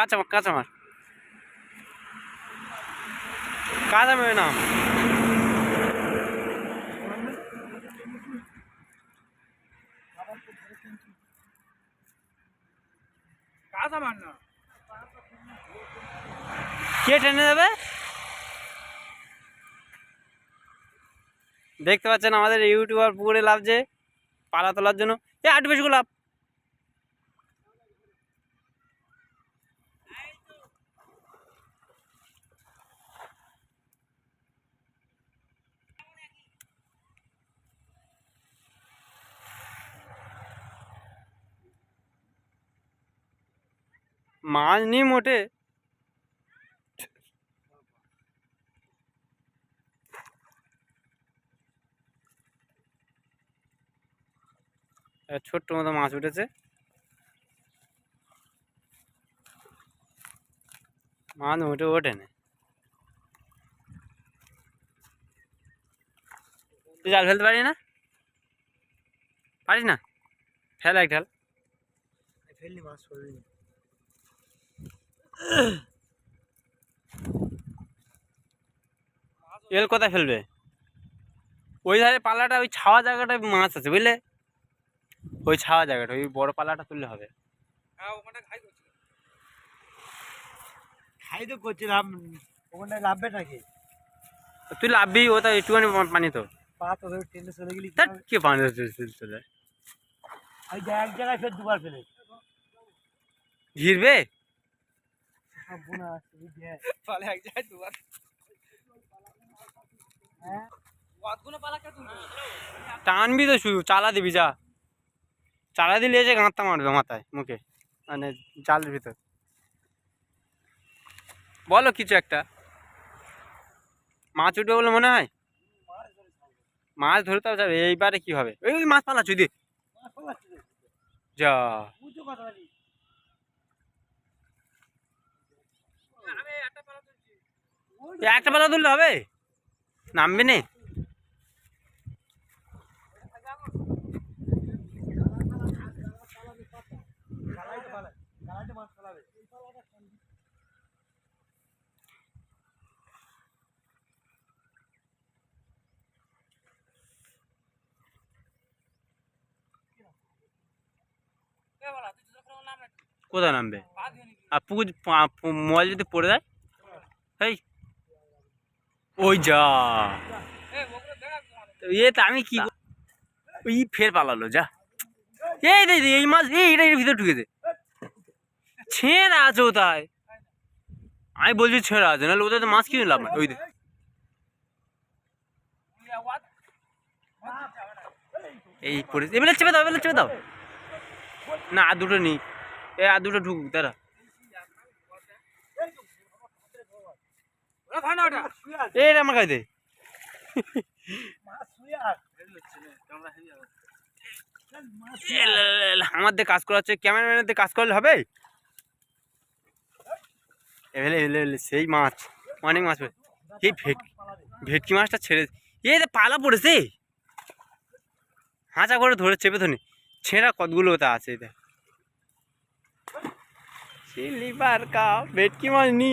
কাঁচা মার কাঁচা মার কাঁচা মেরে নাম। কাজ না। কে টেনে দেবে? দেখতে পাচ্ছেন আমাদের ইউটিউবার পুকুরে লাভছে পালা তোলার জন্য। এ আট বেশি লাভ মাছ নি মোটে একটা ছোট্ট মতো মাছ উঠেছে মাছ উঠে ওঠে না তুই জাল ফেলতে পারি না পারিস না ফেল এক ঢাল ফেললি মাছ পড়বি এল কোথায় ফেলবে? ওই ধারে পালাটা ওই ছাওয়া জায়গাটায় মাছ আছে বুঝলে? ওই ছাওয়া জায়গাটা ওই বড় পালাটা তুললে হবে। হ্যাঁ ওখানে খাই করছি। খাই তো করছিলাম ওখানে লাভবে নাকি? তুই লাভবি ও তো একটুখানি পানি তো। পা তো টেনে চলে গেলি কে পানি চলে। এক জায়গায় ফের দুবার ফেলে ঘিরবে? পালে এক জায়গায় দুবার হ্যাঁ? টানবি তো শুধু চালা দিবি যা। চালা দিলে এসে গাঁতটা মারবে মাথায় মুখে মানে জালের ভিতর। বলো কিছু একটা। মাছ উঠবে বলে মনে হয়? মাছ ধরতে হবে এইবারে কি হবে? ওই ওই মাছ পালা চুদি যা বুঝো কথা বলি আমি একটা পালা তুললে হবে? নামবে নে। কোথায় নামবে? আর পুকুর মল যদি পড়ে যায় এই ওই যা। এ তো আমি কি ওই ফের পালালো, যা। এই রে এই মাছ, এই, এটা এর ভিতরে ঢুকে দে। ছেঁড়া আছে ওটায়। আমি বলছি ছেঁড়া আছে, নাহলে ওদের তো মাছ কিনে লাভ নাই। ওই দে। এই পড়েছে। এবারে চেপে দাও, এবারে চেপে দাও। না, আর দুটো নেই। এ, আর দুটো ঢুকুক তারা রে আমার কাছে দে। আমার দিয়ে কাজ করাচ্ছে ক্যামেরাম্যানের দিয়ে কাজ করলে হবে? এবেলে এবেলে এবেলে সেই মাছ অনেক মাছ এই ভেট ভেটকি মাছটা ছেড়ে এই পালা পড়েছে। হাঁচা করে ধরে চেপে ধরে ছেঁড়া কতগুলো ওটা আছে দেখ। সিলিভার কাপ ভেটকি মাছ নি।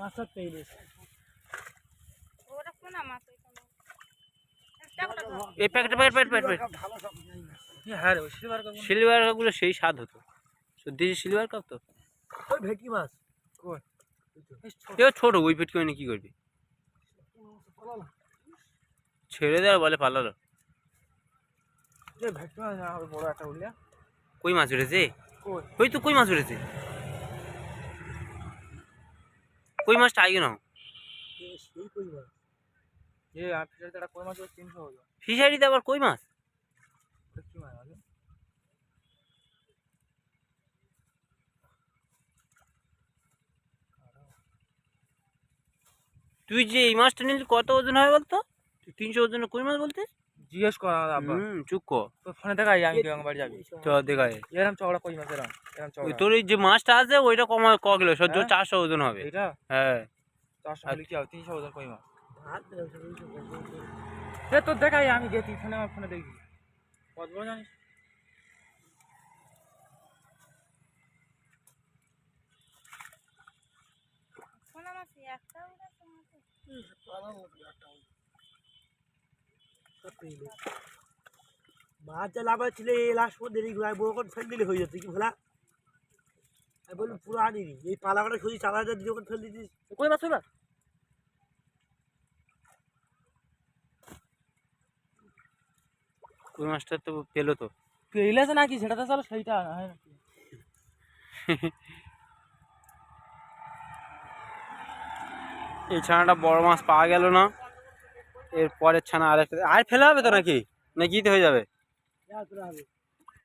মাছটা। এই প্যাকেটে প্যাকেট প্যাকেট প্যাকেট সব হ্যাঁ সিলভার কাপগুলো সেই স্বাদ হতো। সত্যি সিলভার কাপ তো? ওই ভেটকি মাছ। ছোট। ওই পেট করে কি করবি? ছেড়ে দেওয়ার বলে পালালো। কই মাছ উঠেছে? কই? ওই তো কই মাছ উঠেছে? কই মাছটা নাও। এ আর ফিশারিতে আবার কই মাছ? তুই যে এই মাছটা নিলি কত ওজন হয় বলতো? তুই তিনশো ওজনের কই মাছ বলতে জিজ্ঞেস করা আব্বা হুম চুপ কর। তো ফোনে দেখাই আমি কেমন বাড়ি যাবি। চ দেখায় এরম চওড়া কই মাছ এরম এরম ওই চওড়া। তোর এই যে মাছটা আছে ওইটা কমা ক কিলো? সহ্য হ্যাঁ? চারশো ওজন হবে। এটা হ্যাঁ। চারশো হলে কি হবে? তিনশো ওজন কই মাছ? সে তোর দেখাই আমি গেছি ফোনে আমার ফোনে দেখি কত বড় জানিস? একটা মাছে। যা লাভ ছিল এই লাস্ট পর্যন্ত দেরি করে বড় ফেল দিলে হয়ে যেত কি ভোলা? আমি বললাম পুরো আনিনি। এই পালাকাটা খুঁজি চার হাজার দিয়ে ওখানে ফেল দিতিস। কই মাছ হইবা কই মাছটা তো পেল তো? পেইলেছে নাকি সেটা তো চলো সেইটা হয় নাকি? এই ছানাটা বড় মাছ পাওয়া গেল না। এর পরের ছানা আরেকটা আর ফেলা হবে তো নাকি? নাকি হয়ে যাবে?